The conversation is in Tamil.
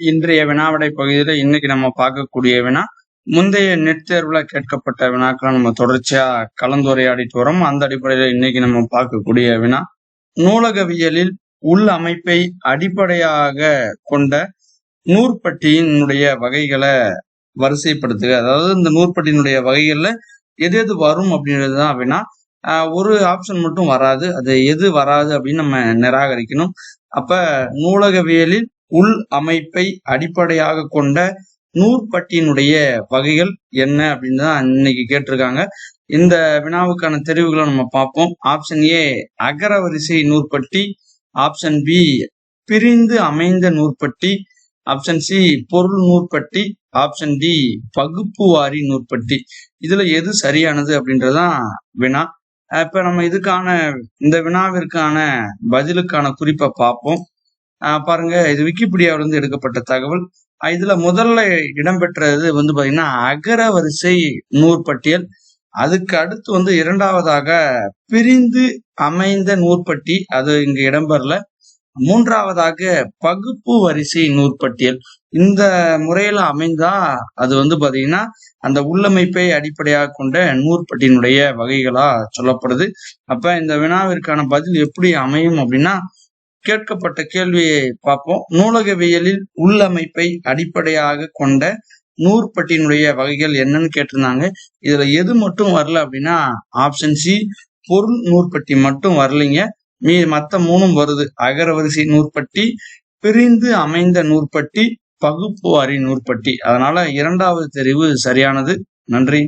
இன்றைய வினாவிடை பகுதியில இன்னைக்கு நம்ம பார்க்கக்கூடிய வினா முந்தைய நெட் தேர்வுல கேட்கப்பட்ட வினாக்களை நம்ம தொடர்ச்சியா கலந்துரையாடிட்டு வரோம். அந்த அடிப்படையில இன்னைக்கு நம்ம பார்க்கக்கூடிய வினா நூலகவியலில் உள் அமைப்பை அடிப்படையாக கொண்ட நூற்பட்டியினுடைய வகைகளை வரிசைப்படுத்துக. அதாவது இந்த நூற்பட்டியினுடைய வகைகள்ல எது எது வரும் அப்படின்றது வினா. அப்படின்னா ஒரு ஆப்ஷன் மட்டும் வராது. அது எது வராது அப்படின்னு நம்ம நிராகரிக்கணும். அப்ப நூலகவியலில் உள் அமைப்பை அடிப்படையாக கொண்ட நூற்பட்டியினுடைய வகைகள் என்ன அப்படின்னு தான் இன்னைக்கு கேட்டிருக்காங்க. இந்த வினாவுக்கான தெரிவுகளை நம்ம பார்ப்போம். ஆப்ஷன் ஏ அகரவரிசை நூற்பட்டி. ஆப்ஷன் பி பிரிந்து அமைந்த நூற்பட்டி. ஆப்ஷன் சி பொருள் நூற்பட்டி. ஆப்ஷன் டி பகுப்பு வாரி நூற்பட்டி. இதுல எது சரியானது அப்படின்றதான் வினா. இப்ப நம்ம இதுக்கான இந்த வினாவிற்கான பதிலுக்கான குறிப்பை பார்ப்போம். பாருங்க இது விக்கிபீடியாவில இருந்து எடுக்கப்பட்ட தகவல். இதுல முதல்ல இடம்பெற்றது வந்து பாத்தீங்கன்னா அகர வரிசை நூற்பட்டியல். அதுக்கு அடுத்து வந்து இரண்டாவதாக பிரிந்து அமைந்த நூற்பட்டி அது இங்கு இடம்பெறல. மூன்றாவதாக பகுப்பு வரிசை நூற்பட்டியல். இந்த முறையில அமைந்தா அது வந்து பாத்தீங்கன்னா அந்த உள்ளமைப்பை அடிப்படையாக கொண்ட நூற்பட்டியினுடைய வகைகளா சொல்லப்படுது. அப்ப இந்த வினாவிற்கான பதில் எப்படி அமையும் அப்படின்னா கேட்கப்பட்ட கேள்வியை பார்ப்போம். நூலகவியலில் உள்ளமைப்பை அடிப்படையாக கொண்ட நூற்பட்டியினுடைய வகைகள் என்னன்னு கேட்டிருந்தாங்க. இதுல எது மட்டும் வரல அப்படின்னா ஆப்ஷன் சி பொருள் நூற்பட்டி மட்டும் வரலைங்க. மீ மத்த மூணும் வருது. அகரவரிசை நூற்பட்டி பிரிந்து அமைந்த நூற்பட்டி பகுப்பு அறி நூற்பட்டி. அதனால இரண்டாவது தெரிவு சரியானது. நன்றி.